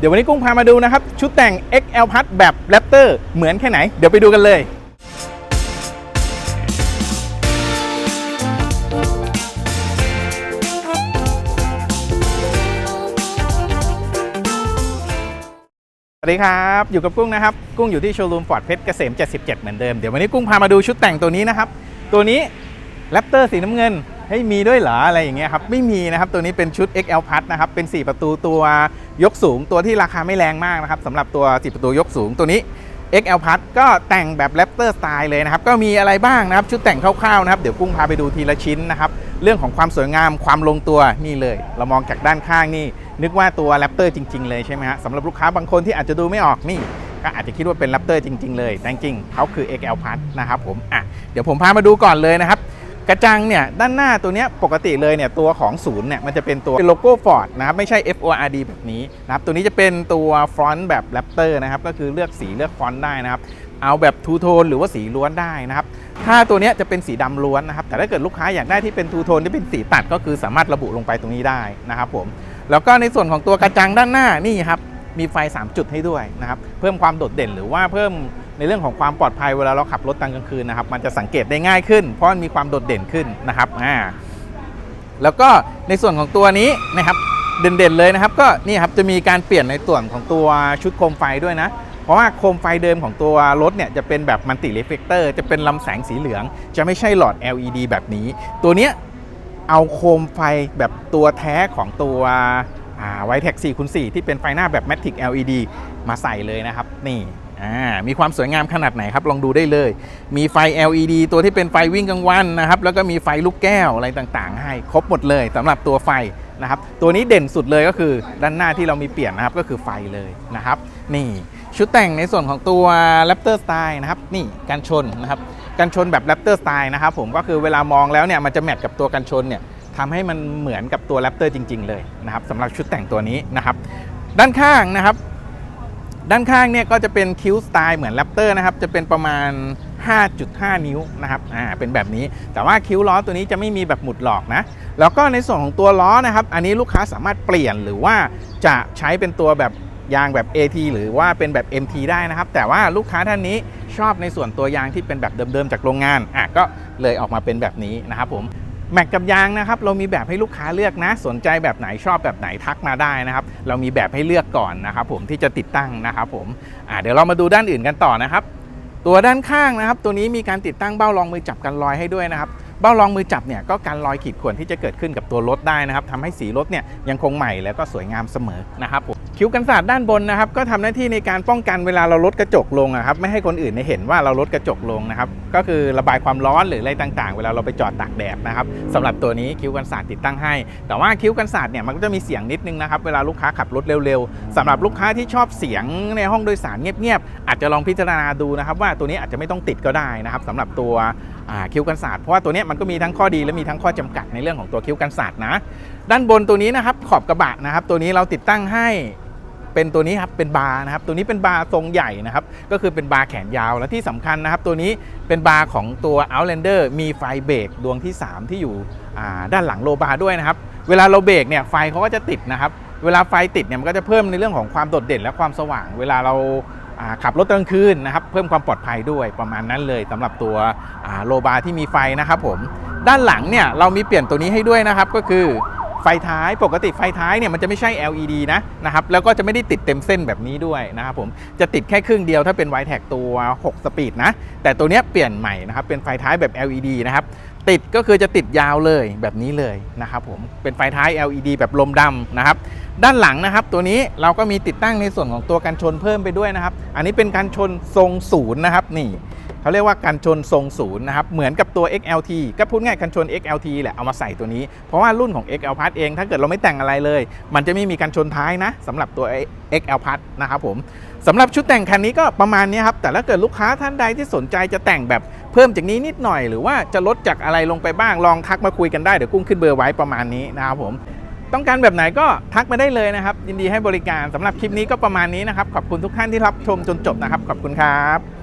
เดี๋ยววันนี้กุ้งพามาดูนะครับ ชุดแต่ง XL พัดแบบแรปเตอร์เหมือนแค่ไหน เดี๋ยวไปดูกันเลยสวัสดีครับ อยู่กับกุ้งนะครับ กุ้งอยู่ที่โชว์รูมฟอร์ดเพชรเกษม 77 เหมือนเดิม เดี๋ยววันนี้กุ้งพามาดูชุดแต่งตัวนี้นะครับ ตัวนี้แรปเตอร์สีน้ำเงิน ให้ยมีด้วยเหรออะไรอย่างเงี้ยครับไม่มีนะครับตัวนี้เป็นชุด XL พัดนะครับเป็น 4 ประตูตัวยกสูงตัวที่ราคาไม่แรงมากนะครับสำหรับตัว 4 ประตูยกสูงตัวนี้ XL พัดก็แต่งแบบแรปเตอร์สไตล์เลยนะครับก็มีอะไรบ้างนะครับชุดแต่งคร่าวๆนะครับเดี๋ยวกุ้งพาไปดูทีละชิ้นนะครับเรื่องของความสวยงามความลงตัวนี่เลย เรามองจากด้านข้างนี่ นึกว่าตัวแรปเตอร์จริง ๆ เลยใช่ไหมฮะสำหรับลูกค้าบางคนที่อาจจะดูไม่ออกนี่ก็อาจจะคิดว่าเป็นแรปเตอร์จริง ๆ เลยแต่จริงเขาคือ XL Plus นะครับผมอะเดี๋ยวผมพามาดูก่อนเลยนะครับ กระจังเนี่ยด้านหน้าตัวเนี้ยปกติเลยเนี่ยตัวของศูนย์เนี่ยมันจะเป็นตัวเป็นโลโก้ Ford นะครับไม่ใช่ FORD แบบนี้นะครับตัวนี้จะเป็นตัวฟอนต์แบบแรปเตอร์นะครับก็คือเลือกสีเลือกฟอนต์ได้นะครับเอาแบบทูโทนหรือว่าสีล้วนได้นะครับถ้าตัวเนี้ยจะเป็นสีดำล้วนนะครับแต่ถ้าเกิดลูกค้าอยากได้ที่เป็นทูโทนที่เป็นสีตัดก็คือสามารถระบุลงไปตรงนี้ได้นะครับผมแล้วก็ในส่วนของตัวกระจังด้านหน้านี่ครับมีไฟ 3 จุดให้ด้วยนะครับเพิ่มความโดดเด่นหรือว่าเพิ่ม ในเรื่องของความปลอดภัยเวลาเราขับรถตอนกลางคืนนะครับ มันจะสังเกตได้ง่ายขึ้น เพราะมันมีความโดดเด่นขึ้นนะครับอ่าแล้วก็ในส่วนของตัวนี้นะครับเด่นๆเลยนะครับ ก็นี่ครับจะมีการเปลี่ยนในส่วนของตัวชุดโคมไฟด้วยนะ เพราะว่าโคมไฟเดิมของตัวรถเนี่ยจะเป็นแบบมัลติเรฟเฟกเตอร์จะเป็นลำแสงสีเหลือง จะไม่ใช่หลอด LED แบบนี้ ตัวเนี้ยเอาโคมไฟแบบตัวแท้ของตัวไวแท็ก4คูณ4ที่เป็นไฟหน้าแบบ Matic LED มาใส่เลยนะครับ นี่ อ่ามีความสวยงามขนาดไหนครับ ลองดูได้เลย มีไฟ LED ตัวที่เป็นไฟวิ่งกลางวันนะครับ แล้วก็มีไฟลูกแก้วอะไรต่างๆ ให้ครบหมดเลยสำหรับตัวไฟนะครับ ตัวนี้เด่นสุดเลยก็คือด้านหน้าที่เรามีเปลี่ยนนะครับก็คือไฟเลยนะครับ นี่ชุดแต่งในส่วนของตัว Raptor Style นะครับ นี่กันชนนะครับ กันชนแบบ Raptor Style นะครับ ผมก็คือเวลามองแล้วเนี่ยมันจะแมทกับตัวกันชนเนี่ยทำให้มันเหมือนกับตัว Raptor จริง ๆ เลยนะครับสำหรับชุดแต่งตัวนี้นะครับ ด้านข้างนะครับ ด้านข้างเนี่ยก็จะเป็นคิ้วสไตล์เหมือนแรปเตอร์นะครับ จะเป็นประมาณ 5.5 นิ้วนะครับ อ่า เป็นแบบนี้ แต่ว่าคิ้วล้อตัวนี้จะไม่มีแบบหมุดหลอกนะ แล้วก็ในส่วนของตัวล้อนะครับ อันนี้ลูกค้าสามารถเปลี่ยนหรือว่าจะใช้เป็นตัวแบบยางแบบ AT หรือว่าเป็นแบบ MT ได้นะครับ แต่ว่าลูกค้าท่านนี้ชอบในส่วนตัวยางที่เป็นแบบเดิมๆจากโรงงาน อะก็เลยออกมาเป็นแบบนี้นะครับผม แม็กกับยางนะครับเรามีแบบให้ลูกค้าเลือกนะ สนใจแบบไหนชอบแบบไหนทักมาได้นะครับ เรามีแบบให้เลือกก่อนนะครับ ผมที่จะติดตั้งนะครับ ผมเดี๋ยวเรามาดูด้านอื่นกันต่อนะครับ ตัวด้านข้างนะครับ ตัวนี้มีการติดตั้งเบ้ารองมือจับกันรอยให้ด้วยนะครับ เบ้ารองมือจับเนี่ยก็การรอยขีดข่วนที่จะเกิดขึ้นกับตัวรถได้นะครับทำให้สีรถเนี่ยยังคงใหม่แล้วก็สวยงามเสมอนะครับผมคิ้วกันศาสตร์ด้านบนนะครับก็ทำหน้าที่ในการป้องกันเวลาเราลดกระจกลงอะครับไม่ให้คนอื่นเห็นว่าเราลดกระจกลงนะครับก็คือระบายความร้อนหรืออะไรต่างๆ เวลาเราไปจอดตากแดดนะครับสำหรับตัวนี้คิ้วกันศาสตร์ติดตั้งให้ แต่ว่าคิ้วกันศาสตร์เนี่ยมันก็จะมีเสียงนิดนึงนะครับเวลาลูกค้าขับรถเร็วๆสำหรับลูกค้าที่ชอบเสียงในห้องโดยสารเงียบๆอาจจะลองพิจารณาดูนะครับ ว่าตัวนี้อาจจะไม่ต้องติดก็ได้นะครับสำหรับตัวคิ้วกันศาสตร์เพราะว่าตัวนี้มันก็มีทั้งข้อดีและมีทั้งข้อจำกัดในเรื่องของตัวคิ้วกันศาสตร์นะด้านบนตัวนี้นะครับขอบกระบะนะครับ ตัวนี้เราติดตั้งให้เป็นตัวนี้ครับเป็นบาร์นะครับตัวนี้เป็นบาร์ทรงใหญ่นะครับก็คือเป็นบาร์แขนยาวและที่สำคัญนะครับ ตัวนี้เป็นบาร์ของตัว Outlander มีไฟเบรกดวงที่ 3 ที่อยู่ด้านหลังโลบาร์ด้วยนะครับ เวลาเราเบรกเนี่ยไฟเขาก็จะติดนะครับ เวลาไฟติดเนี่ยมันก็จะเพิ่มในเรื่องของความโดดเด่นและความสว่าง เวลาเราขับรถกลางคืนนะครับเพิ่มความปลอดภัยด้วยประมาณนั้นเลยสำหรับตัวโลบาที่มีไฟนะครับผมด้านหลังเนี่ยเรามีเปลี่ยนตัวนี้ให้ด้วยนะครับก็คือไฟท้ายปกติไฟท้ายเนี่ยมันจะไม่ใช่ LED นะนะครับแล้วก็จะไม่ได้ติดเต็มเส้นแบบนี้ด้วยนะครับผมจะติดแค่ครึ่งเดียวถ้าเป็นไวแท็กตัว 6 สปีดนะแต่ตัวนี้เปลี่ยนใหม่นะครับเป็นไฟท้ายแบบ LED นะครับ ติดก็คือจะติดยาวเลยแบบนี้เลยนะครับผมเป็นไฟท้าย LED แบบลมดำนะครับ ด้านหลังนะครับ ตัวนี้เราก็มีติดตั้งในส่วนของตัวกันชนเพิ่มไปด้วยนะครับ อันนี้เป็นกันชนทรงศูนย์นะครับนี่เขาเรียกว่ากันชนทรงศูนย์นะครับเหมือนกับตัว XLT ก็พูดง่ายกันชน XLT แหละเอามาใส่ตัวนี้ เพราะว่ารุ่นของ XL Plus เอง ถ้าเกิดเราไม่แต่งอะไรเลย มันจะไม่มีกันชนท้ายนะสำหรับตัว XL Plus นะครับผมสำหรับชุดแต่งคันนี้ก็ประมาณนี้ครับแต่ถ้าเกิดลูกค้าท่านใดที่สนใจจะแต่งแบบ เพิ่มจากนี้นิดหน่อยหรือว่าจะลดจากอะไรลงไปบ้างลองทักมาคุยกันได้เดี๋ยวกุ้งขึ้นเบอร์ไว้ประมาณนี้นะครับผมต้องการแบบไหนก็ทักมาได้เลยนะครับ ยินดีให้บริการสำหรับคลิปนี้ก็ประมาณนี้นะครับ ขอบคุณทุกท่านที่รับชมจนจบนะครับ ขอบคุณครับ